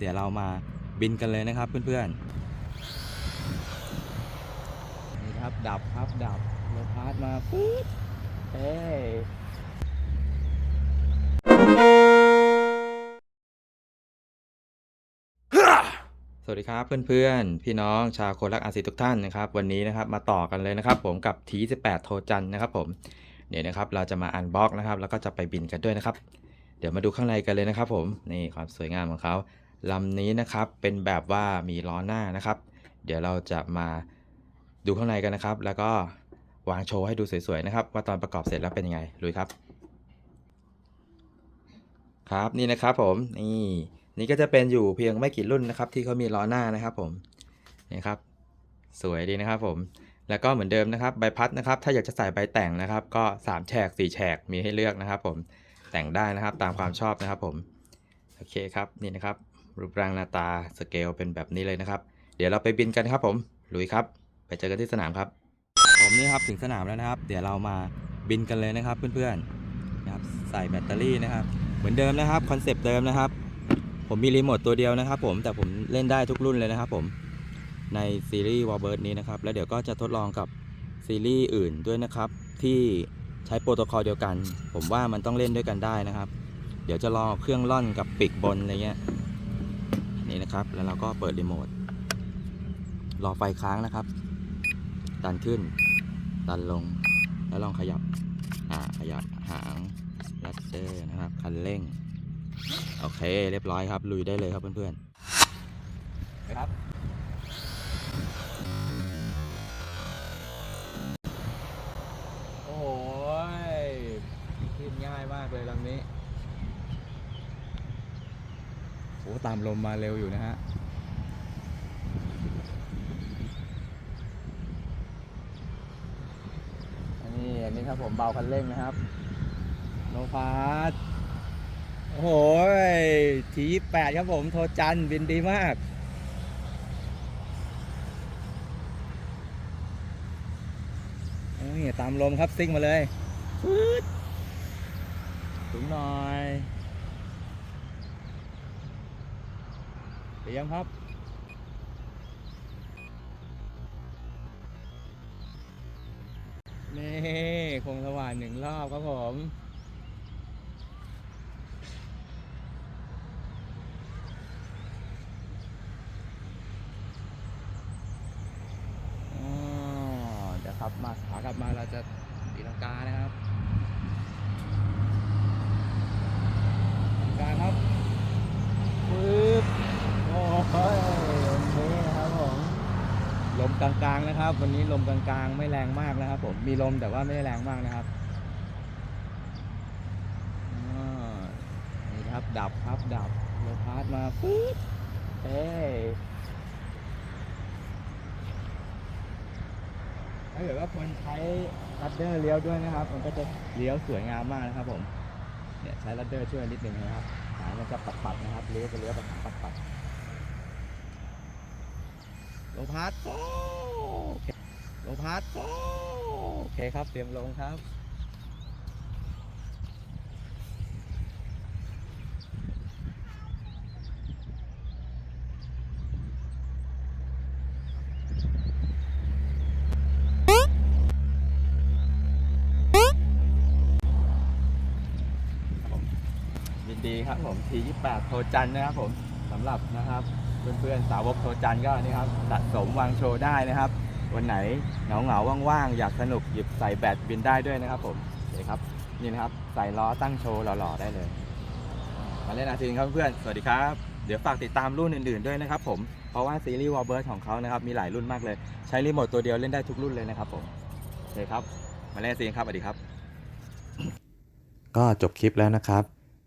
เดี๋ยวเรามาบินกันเลยนะครับเพื่อนๆนี่ครับดับครับดับโลพาสมาปุ๊บเอ้ยสวัสดีครับเพื่อนๆ พี่น้องชาวโครักอาซีทุกท่านนะครับ วันนี้นะครับมาต่อกันเลยนะครับ ผมกับที18โทจันนะครับผมเดี๋ยวนะครับเราจะมาอันบ็อกนะครับ แล้วก็จะไปบินกันด้วยนะครับ เดี๋ยวมาดูข้างในกันเลยนะครับ ผมนี่ความสวยงามของเขา ลำนี้นะครับเป็นแบบว่ามีล้อหน้านะครับ เดี๋ยวเราจะมาดูข้างในกันนะครับ แล้วก็วางโชว์ให้ดูสวยๆนะครับ ว่าตอนประกอบเสร็จแล้วเป็นยังไงลุยครับ ครับนี่นะครับผมนี่นี่ก็จะเป็นอยู่เพียงไม่กี่รุ่นนะครับ ที่เขามีล้อหน้านะครับผมนี่ครับ สวยดีนะครับผมแล้วก็เหมือนเดิมนะครับใบพัดนะครับ ถ้าอยากจะใส่ใบแต่งนะครับ ก็3แฉก4แฉกมีให้เลือกนะครับ ผมแต่งได้นะครับตามความชอบนะครับ ผมโอเคครับนี่นะครับ รูปร่างหน้าตาสเกลเป็นแบบนี้เลยนะครับ เดี๋ยวเราไปบินกันครับผมลุยครับ ไปเจอกันที่สนามครับ ผมนี่ครับถึงสนามแล้วนะครับ เดี๋ยวเรามาบินกันเลยนะครับเพื่อนๆนะครับใส่แบตเตอรี่นะครับ เหมือนเดิมนะครับคอนเซปต์เดิมนะครับ ผมมีรีโมทตัวเดียวนะครับ ผมแต่ผมเล่นได้ทุกรุ่นเลยนะครับ ผมในซีรีส์วอลเบิร์นี้นะครับ แล้วเดี๋ยวก็จะทดลองกับซีรีส์อื่นด้วยนะครับ ที่ใช้โปรโตคอลเดียวกัน ผมว่ามันต้องเล่นด้วยกันได้นะครับ เดี๋ยวจะลองเครื่องล่อนกับปีกบนอะไรเงี้ย นี่นะครับ แล้วเราก็เปิดรีโมท รอไฟค้างนะครับ ดันขึ้น ดันลง แล้วลองขยับ อ่า ขยับหางลัดเดอร์นะครับ คันเร่ง โอเค เรียบร้อยครับ ลุยได้เลยครับเพื่อนๆ ครับโอ้ยขึ้นง่ายมากเลยลำนี้โอ้ตามลมมาเร็วอยู่นะฮะอันนี้อันนี้ครับผมเบาคันเร่งนะครับโนพาสโอ้โหทีแปดครับผมโทรจันบินดีมากนี่ตามลมครับซิ่งมาเลยฟืดถึงหน่อยเต รียมครับนี่คงสว่านหนึ่งรอบครับผมอ๋อเดี๋ยวครับมาขากลับมาเราจะตีลังกานะครับตีลังกาครับปึ๊บโอ้ยนี่นะครับผมลม กลางๆนะครับ วันนี้ลมกลางๆ ไม่แรงมากนะครับ ผมมีลมแต่ว่าไม่ได้แรงมากนะครับนี่ครับดับครับดับโลพาร์สมาปึ๊บเอ้ถ้าเกิดว่าคนใช้ลัดเดอร์เลี้ยวด้วยนะครับ มันก็จะเลี้ยวสวยงามมากนะครับ ผมเนี่ยใช้ลัดเดอร์ช่วยนิดนึงนะครับหางมันจะปัดๆนะครับเลี้ยวจะเลี้ยวแบบปัดๆ ลงพาร์ทโอ้ลงพาร์ทโอ้โอเคครับ เตรียมลงครับยินดีครับผมที28โทจันนะครับผมสำหรับนะครับ เพื่อนๆสาวกโทจันก็นี่ครับสะสมวางโชว์ได้นะครับ วันไหนเหงาๆว่างๆอยากสนุกหยิบใส่แบตบินได้ด้วยนะครับผมนี่ครับนี่นะครับใส่ล้อตั้งโชว์หล่อๆได้เลยมาเล่นอาทีนครับเพื่อนสวัสดีครับเดี๋ยวฝากติดตามรุ่นอื่นๆด้วยนะครับผมเพราะว่าซีรีส์วอลเบิร์ของเขานะครับมีหลายรุ่นมากเลย ใช้รีโมทตัวเดียวเล่นได้ทุกรุ่นเลยนะครับผมโอเคครับมาเล่นอาทีนครับสวัสดีครับ ก็จบคลิปแล้วนะครับ